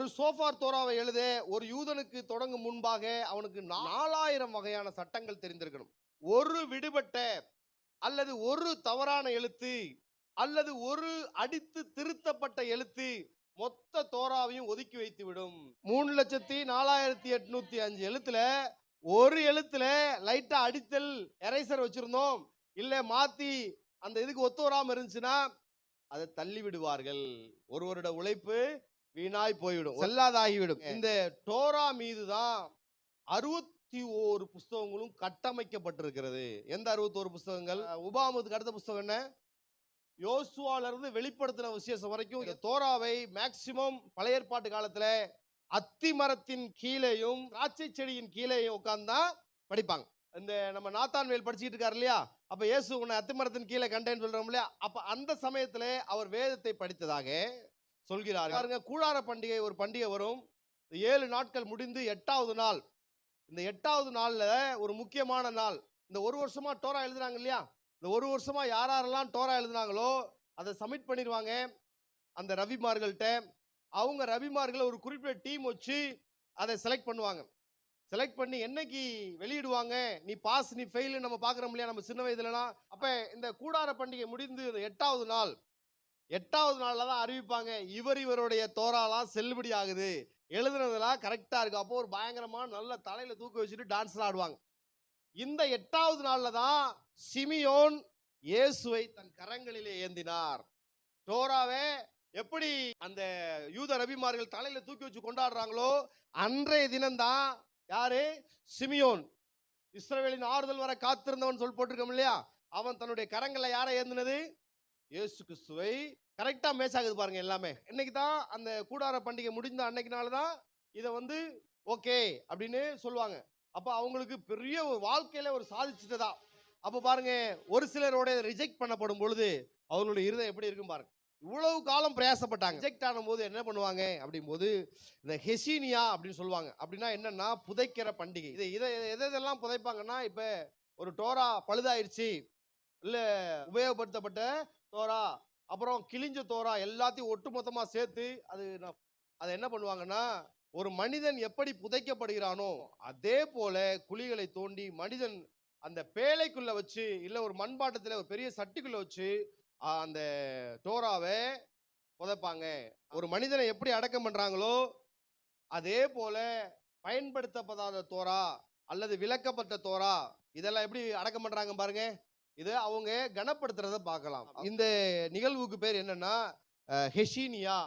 ஒரு சோஃபார் தோராவை எழுத ஒரு யூதனுக்கு தொடங்கும் முன்பாக அவனுக்கு நாலாயிரம் வகையான சட்டங்கள் தெரிந்திருக்கணும். ஒரு விடுபட்ட அல்லது ஒரு தவறான எழுத்து அல்லது ஒரு அடித்து திருத்தப்பட்ட எழுத்து மொத்த தோராவையும் ஒதுக்கி வைத்து விடும் மூணு லட்சத்தி நாலாயிரத்தி எட்நூத்தி அஞ்சு எழுத்துல ஒரு எழுத்துல லைட்டா அடித்தல் எரேசர் வச்சிருந்தோம். இல்ல மாத்தி அந்த இதுக்கு ஒத்து வராம இருந்துச்சுன்னா அதை தள்ளி விடுவார்கள். ஒருவரோட உழைப்பு வீணாய் போய்விடும். செல்லாதாகிவிடும். இந்த டோரா மீது தான் அறுபத்தி ஓரு புஸ்தகங்களும் கட்டமைக்கப்பட்டிருக்கிறது. எந்த அறுபத்தோரு புஸ்தகங்கள்? அஹ் உபாமத்துக்கு அடுத்த புஸ்தகம் என்ன? யோசுவால இருந்து வெளிப்படுத்தின விசேஷம் வரைக்கும் இந்த தோராவை மேக்சிமம் பழைய ஏற்பாட்டு காலத்துல அத்தி மரத்தின் கீழேயும் திராட்சை செடியின் கீழேயும் உட்கார்ந்து தான் படிப்பாங்க. இந்த நம்ம நாத்தான்வேல் படிச்சுட்டு இருக்காரு இல்லையா? அப்ப இயேசு உன்னை அத்தி மரத்தின் கீழே கண்டேன்னு சொல்றோம் இல்லையா? அப்ப அந்த சமயத்துல அவர் வேதத்தை படித்ததாக சொல்கிறார் பாருங்க கூடார பண்டிகை ஒரு பண்டிகை வரும். ஏழு நாட்கள் முடிந்து எட்டாவது நாள். இந்த எட்டாவது நாள்ல ஒரு முக்கியமான நாள். இந்த ஒரு வருஷமா டோரா எழுதுறாங்க இல்லையா? இந்த ஒரு வருஷமா யார் யாரெல்லாம் டோரா எழுதுனாங்களோ அதை சப்மிட் பண்ணிடுவாங்க. அந்த ரவிமார்கள்ட்ட. அவங்க ரவிமார்களை ஒரு குறிப்பிட்ட டீம் வச்சு அதை செலக்ட் பண்ணுவாங்க. செலக்ட் பண்ணி என்னைக்கு வெளியிடுவாங்க? நீ பாஸ் நீ ஃபெயில் நம்ம பார்க்குறோம் இல்லையா? நம்ம சின்ன வயதுலலாம். அப்போ இந்த கூடார பண்டிகை முடிந்து இந்த எட்டாவது நாள். எட்டாவது நாளில் தான் அறிவிப்பாங்க இவர் இவருடைய தோராலாம் செல்லுபடி ஆகுது. எழுதுனதெல்லாம் கரெக்டாக இருக்கு. அப்போ ஒரு பயங்கரமான நல்ல தலையில் தூக்கி வச்சுட்டு டான்ஸ்லாம் ஆடுவாங்க. இந்த எட்டாவது நாளில் தான் சிமியோன் இயேசுவை தன் கரங்களிலே ஏந்தினார். டோராவே எப்படி அந்த யூத ரபிமார்கள் தலையில தூக்கி வச்சு கொண்டாடுறாங்களோ அன்றைய தினம்தான் யாரு? சிமியோன். இஸ்ரவேலின் ஆறுதல் வர காத்திருந்தவன் சொல் போட்டிருக்கோம் இல்லையா? அவன் தன்னுடைய கரங்களை யாரை ஏந்தினது? இயேசு கிறிஸ்துவை கரெக்டாக மேட்ச் ஆகுது பாருங்க எல்லாமே. இன்னைக்கு தான் அந்த கூடார பண்டிகை முடிந்த அன்னைக்குனால தான் இதை வந்து ஓகே அப்படின்னு சொல்லுவாங்க. அப்போ அவங்களுக்கு பெரிய ஒரு வாழ்க்கையில ஒரு சாதிச்சுட்டதா. அப்போ பாருங்க ஒரு சிலரோட ரிஜெக்ட் பண்ணப்படும் பொழுது அவங்களுடைய இருதம் எப்படி இருக்கும் பாருங்க. இவ்வளவு காலம் பிரயாசப்பட்டாங்க. ரிஜெக்ட் ஆனும்போது என்ன பண்ணுவாங்க? அப்படிங்கும்போது இந்த ஹெசினியா அப்படின்னு சொல்லுவாங்க. அப்படின்னா என்னன்னா புதைக்கிற பண்டிகை. இது இதை எதை எதெல்லாம் புதைப்பாங்கன்னா இப்போ ஒரு டோரா பழுதாயிருச்சு இல்லை உபயோகப்படுத்தப்பட்ட தோரா அப்புறம் கிழிஞ்ச தோரா எல்லாத்தையும் ஒட்டுமொத்தமாக சேர்த்து அது அதை என்ன பண்ணுவாங்கன்னா ஒரு மனிதன் எப்படி புதைக்கப்படுகிறானோ அதே போல குழிகளை தோண்டி மனிதன் அந்த பேழைக்குள்ள வச்சு இல்லை ஒரு மண்பாட்டத்தில் ஒரு பெரிய சட்டிக்குள்ள வச்சு அந்த தோராவை புதைப்பாங்க. ஒரு மனிதனை எப்படி அடக்கம் பண்றாங்களோ அதே போல பயன்படுத்தப்படாத தோரா அல்லது விளக்கப்பட்ட தோரா இதெல்லாம் எப்படி அடக்கம் பண்றாங்க பாருங்க. இதை அவங்க கனப்படுத்துறத பார்க்கலாம். இந்த நிகழ்வுக்கு பேர் என்னன்னா ஹெஷீனியா.